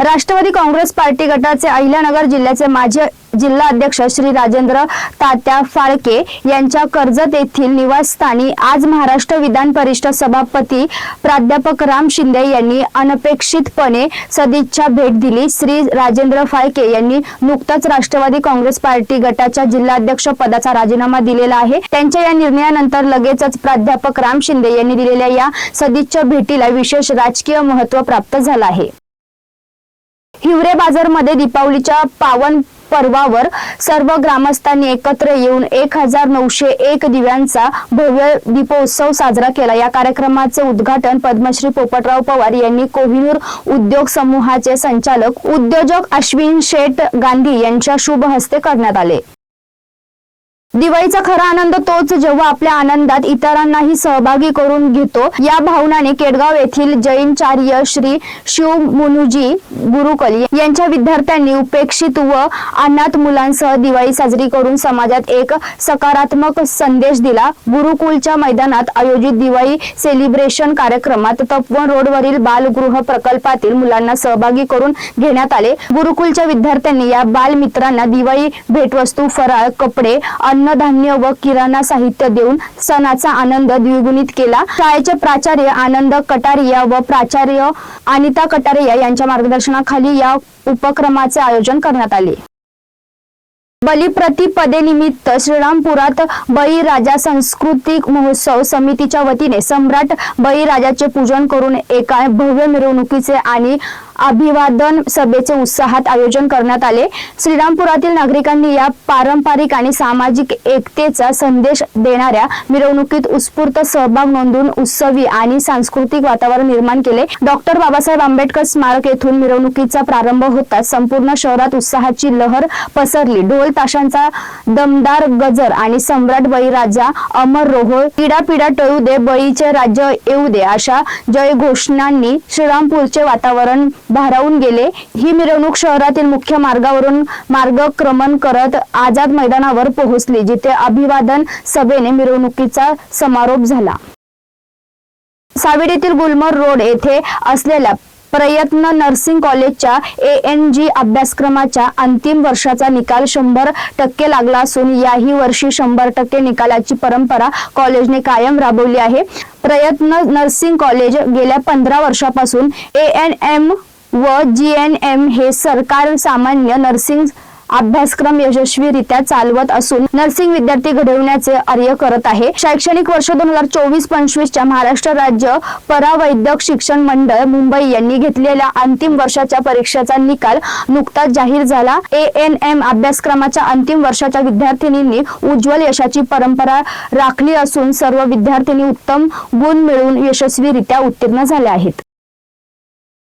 Rashtrawadi Congress party गटाचे अहिल्यानगर जिल्ह्याचे माजी जिल्हा अध्यक्ष श्री राजेंद्र तात्या फाळके यांच्या कर्जत येथील निवासस्थानी आज महाराष्ट्र विधान परिषद सभापती प्राध्यापक राम शिंदे यांनी अनपेक्षितपणे सदिच्छा भेट दिली. श्री राजेंद्र फाळके यांनी नुकताच राष्ट्रवादी काँग्रेस पार्टी गटाच्या जिल्हाध्यक्ष पदाचा राजीनामा दिलेला आहे. त्यांच्या या निर्णयानंतर लगेचच प्राध्यापक राम शिंदे यांनी दिलेल्या या सदिच्छा भेटीला विशेष राजकीय महत्त्व प्राप्त झालं आहे. हिवरे बाजारमध्ये दीपावलीच्या पावन पर्वावर सर्व ग्रामस्थांनी एकत्र येऊन एक हजार नऊशे एक दिव्यांचा भव्य दीपोत्सव साजरा केला. या कार्यक्रमाचे उद्घाटन पद्मश्री पोपटराव पवार यांनी कोहिनूर उद्योग समूहाचे संचालक उद्योजक अश्विन शेठ गांधी यांच्या शुभ हस्ते करण्यात आले. दिवाळीचा खरा आनंद तोच जेव्हा आपल्या आनंदात इतरांनाही सहभागी करून घेतो. या भावनाने केडगाव येथील जैनचार्य श्री शिव मुनुजी गुरुकल यांच्या विद्यार्थ्यांनी उपेक्षित व अनाथ मुलांसह दिवाळी साजरी करून समाजात एक सकारात्मक संदेश दिला. गुरुकुलच्या मैदानात आयोजित दिवाळी सेलिब्रेशन कार्यक्रमात तपवन रोडवरील बालगृह प्रकल्पातील मुलांना सहभागी करून घेण्यात आले. गुरुकुलच्या विद्यार्थ्यांनी या बालमित्रांना दिवाळी भेटवस्तू फराळ कपडे अन्नधान्य व किराणा साहित्य देऊन सणाचा आनंद द्विगुणित केला. शाळेचे प्राचार्य आनंद कटारिया व प्राचार्य अनिता कटारिया यांच्या मार्गदर्शनाखाली या उपक्रमाचे आयोजन करण्यात आले. बलिप्रतिपदेनिमित्त श्रीरामपुरात बळीराजा सांस्कृतिक महोत्सव समितीच्या वतीने सम्राट बळीराजाचे पूजन करून एका भव्य मिरवणुकीचे आणि अभिवादन सभेचे उत्साहात आयोजन करण्यात आले. श्रीरामपुरातील नागरिकांनी या पारंपरिक आणि सामाजिक एकतेचा संदेश देणाऱ्या मिरवणुकीत उत्स्फूर्त सहभाग नोंदवून उत्सवी आणि सांस्कृतिक वातावरण निर्माण केले. डॉक्टर बाबासाहेब आंबेडकर स्मारक येथून मिरवणुकीचा प्रारंभ होता. संपूर्ण शहरात उत्साहाची लहर पसरली. ढोल ताशांचा दमदार गजर आणि सम्राट बळीराजा अमर रोहोळ पिढा पिढा टळू दे बळीचे राज्य येऊ दे अशा जय घोषणांनी श्रीरामपूरचे वातावरण भारावून गेले. ही मिरवणूक शहरातील मुख्य मार्गावरून मार्गक्रमण करत आझाद मैदानावर पोहोचली जिथे अभिवादन सभेने मिरवणुकीचा समारोप झाला. सावेडीतील गुलमर रोड येथे असलेल्या प्रयत्न नर्सिंग कॉलेजच्या ए एन जी अभ्यासक्रमाच्या अंतिम वर्षाचा निकाल शंभर टक्के लागला असून याही वर्षी शंभर टक्के निकालाची परंपरा कॉलेजने कायम राबवली आहे. प्रयत्न नर्सिंग कॉलेज गेल्या पंधरा वर्षापासून ए एन एम व जी एन एम हे सरकार सामान्य नर्सिंग अभ्यासक्रम यशस्वीरित्या चालवत असून नर्सिंग विद्यार्थी घडवण्याचे कार्य करत आहे. शैक्षणिक वर्ष दोन हजार चोवीस पंचवीसच्या महाराष्ट्र राज्य परावैद्यक शिक्षण मंडळ मुंबई यांनी घेतलेल्या अंतिम वर्षाच्या परीक्षेचा निकाल नुकताच जाहीर झाला. ए एन एम अभ्यासक्रमाच्या अंतिम वर्षाच्या विद्यार्थिनींनी उज्ज्वल यशाची परंपरा राखली असून सर्व विद्यार्थिनी उत्तम गुण मिळवून यशस्वीरित्या उत्तीर्ण झाल्या आहेत.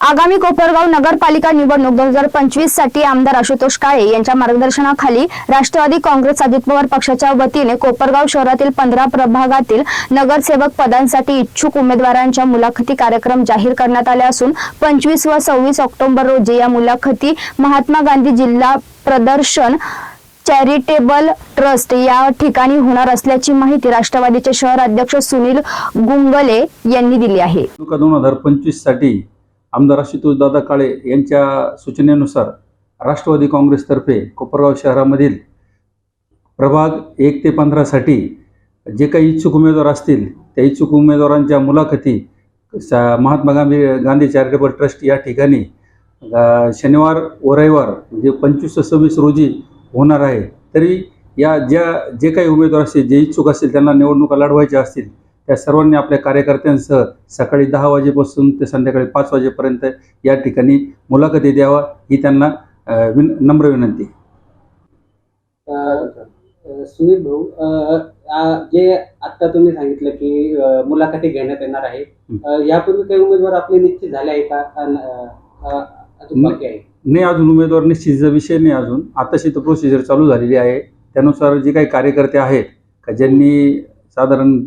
आगामी कोपरगाव नगरपालिका निवडणूक दोन हजार पंचवीससाठी आमदार आशुतोष काळे यांच्या मार्गदर्शनाखाली राष्ट्रवादी काँग्रेस अजित पवार पक्षाच्या वतीने कोपरगाव शहरातील पंधरा प्रभागातील नगरसेवक पदांसाठी इच्छुक उमेदवारांच्या मुलाखती कार्यक्रम जाहीर करण्यात आले असून पंचवीस व सव्वीस ऑक्टोबर रोजी या मुलाखती महात्मा गांधी जिल्हा प्रदर्शन चॅरिटेबल ट्रस्ट या ठिकाणी होणार असल्याची माहिती राष्ट्रवादीचे शहर अध्यक्ष सुनील गुंगले यांनी दिली आहे. दोन हजार पंचवीससाठी आमदार आशुतोषदादा काळे यांच्या सूचनेनुसार राष्ट्रवादी काँग्रेसतर्फे कोपरगाव शहरामधील प्रभाग एक ते पंधरासाठी जे काही इच्छुक उमेदवार असतील त्या इच्छुक उमेदवारांच्या मुलाखती सा महात्मा गांधी गांधी चॅरिटेबल ट्रस्ट या ठिकाणी शनिवार व रविवार म्हणजे पंचवीस सव्वीस रोजी होणार आहे. तरी या ज्या जे काही उमेदवार असतील जे इच्छुक असतील त्यांना निवडणुका लढवायच्या असतील त्या सर्वांनी आपल्या कार्यकर्त्यांसह सकाळी दहा वाजेपासून ते संध्याकाळी पाच वाजेपर्यंत या ठिकाणी मुलाखती द्यावा ही त्यांना विन नम्र विनंती. सुनील भाऊ जे आता तुम्ही सांगितलं की मुलाखती घेण्यात येणार आहे यापूर्वी काही उमेदवार आपले निश्चित झाले आहे का? नाही अजून उमेदवार निश्चितचा विषय नाही अजून. आताशी तर प्रोसिजर चालू झालेली आहे. त्यानुसार जे काही कार्यकर्ते आहेत का ज्यांनी साधारण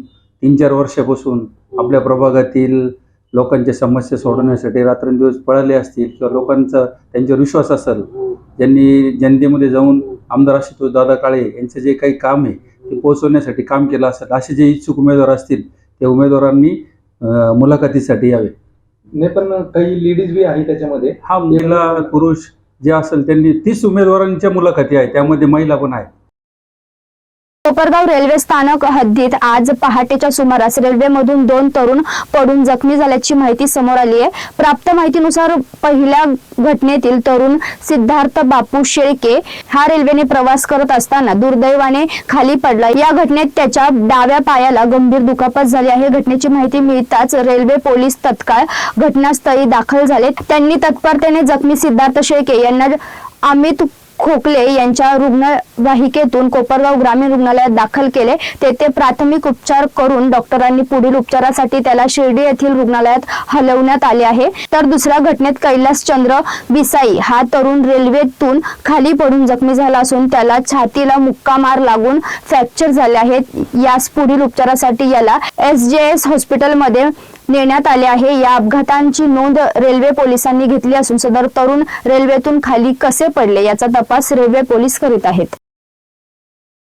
तीन चार वर्षापासून आपल्या प्रभागातील लोकांच्या समस्या सोडवण्यासाठी रात्रंदिवस पळाले असतील किंवा लोकांचा त्यांच्यावर विश्वास असेल ज्यांनी जनतेमध्ये जाऊन आमदार आशुतोष दादा काळे यांचं जे काही काम आहे ते पोहोचवण्यासाठी काम केलं असेल असे जे इच्छुक उमेदवार असतील त्या उमेदवारांनी मुलाखतीसाठी यावे. नाही पण काही लेडीज बी आहे त्याच्यामध्ये. हा महिला पुरुष जे असेल त्यांनी तीस उमेदवारांच्या मुलाखती आहे त्यामध्ये महिला पण आहेत. कोपरगाव रेल्वे स्थानक हद्दीत आज पहाटेच्या सुमारास रेल्वेमधून दोन तरुण पडून जखमी झाल्याची माहिती समोर आली आहे. प्राप्त माहितीनुसार पहिल्या घटनेतील तरुण सिद्धार्थ बापू शेळके हा रेल्वेने प्रवास करत असताना दुर्दैवाने खाली पडला. या घटनेत त्याच्या डाव्या पायाला गंभीर दुखापत झाली आहे. घटनेची माहिती मिळताच रेल्वे पोलीस तत्काळ घटनास्थळी दाखल झाले. त्यांनी तत्परतेने जखमी सिद्धार्थ शेळके यांना अमित खोकले यांच्या रुग्णवाहिकेतून कोपरगाव ग्रामीण रुग्णालयात दाखल केले. तेथे प्राथमिक उपचार करून डॉक्टरांनी पुढील उपचारासाठी त्याला शिर्डी येथील रुग्णालयात हलवण्यात आले आहे. तर दुसऱ्या घटनेत कैलास चंद्र बिसाई हा तरुण रेल्वेतून खाली पडून जखमी झाला असून त्याला छातीला मुक्का मार लागून फ्रॅक्चर झाले आहेत. यास पुढील उपचारासाठी याला एस जे एस हॉस्पिटलमध्ये नेण्यात आले आहे. या अपघातांची नोंद रेल्वे पोलिसांनी घेतली असून सदर तरुण रेल्वेतून खाली कसे पडले याचा तपास रेल्वे पोलीस करीत आहेत.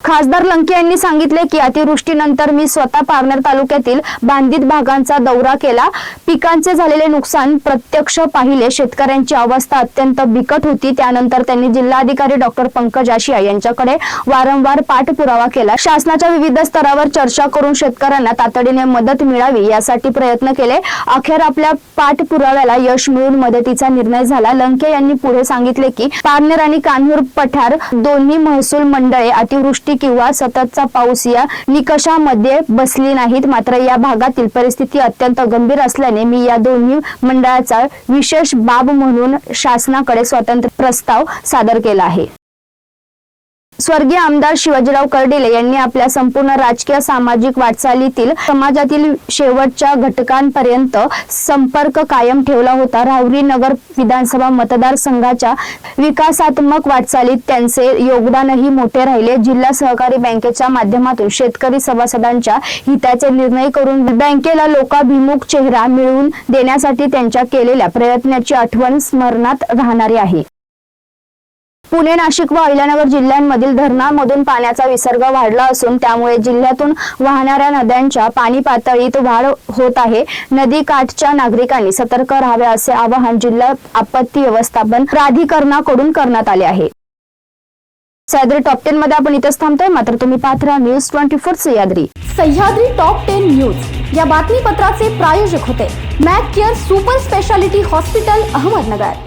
खासदार लंके यांनी सांगितले की अतिवृष्टीनंतर मी स्वतः पारनेर तालुक्यातील बांधित भागांचा दौरा केला. पिकांचे झालेले नुकसान प्रत्यक्ष पाहिले. शेतकऱ्यांची अवस्था अत्यंत बिकट होती. त्यानंतर त्यांनी जिल्हाधिकारी डॉक्टर पंकज आशिया यांच्याकडे वारंवार पाठपुरावा केला. शासनाच्या विविध स्तरावर चर्चा करून शेतकऱ्यांना तातडीने मदत मिळावी यासाठी प्रयत्न केले. अखेर आपल्या पाठपुराव्याला यश मिळून मदतीचा निर्णय झाला. लंके यांनी पुढे सांगितले की पारनेर आणि कान्हूर पठार दोन्ही महसूल मंडळे अतिवृष्टी अतिवृष्टी किंवा सततचा पाऊस या निकषामध्ये बसली नाहीत. मात्र या भागातील परिस्थिती अत्यंत गंभीर असल्याने मी या दोन्ही मंडळाचा विशेष बाब म्हणून शासनाकडे स्वतंत्र प्रस्ताव सादर केला आहे. स्वर्गीय आमदार शिवाजीराव कर्डिले यांनी आपल्या संपूर्ण राजकीय सामाजिक वाटचालीतील समाजातील शेवटच्या घटकांपर्यंत संपर्क कायम ठेवला होता. राहुरी नगर विधानसभा मतदारसंघाच्या विकासात्मक वाटचालीत त्यांचे योगदानही मोठे राहिले. जिल्हा सहकारी बँकेच्या माध्यमातून शेतकरी सभासदांच्या हिताचे निर्णय करून बँकेला लोकाभिमुख चेहरा मिळवून देण्यासाठी त्यांच्या केलेल्या प्रयत्नाची आठवण स्मरणात राहणारी आहे. पुणे नाशिक व अहिल्यानगर जिल्ह्यांमधील धरणांमधून पाण्याचा विसर्ग वाढला असून त्यामुळे जिल्ह्यातून वाहणाऱ्या नद्यांच्या पाणी पातळीत वाढ होत आहे. नदी काठच्या नागरिकांनी सतर्क राहावे असे आवाहन जिल्हा आपत्ती व्यवस्थापन प्राधिकरणाकडून करण्यात आले आहे. सह्याद्री टॉप टेन मध्ये आपण इथंच थांबतोय. मात्र तुम्ही Patra news twenty four Sahyadri. Sahyadri top ten news. या बातमीपत्राचे प्रायोजक होते. Mac care super speciality hospital Ahmednagar.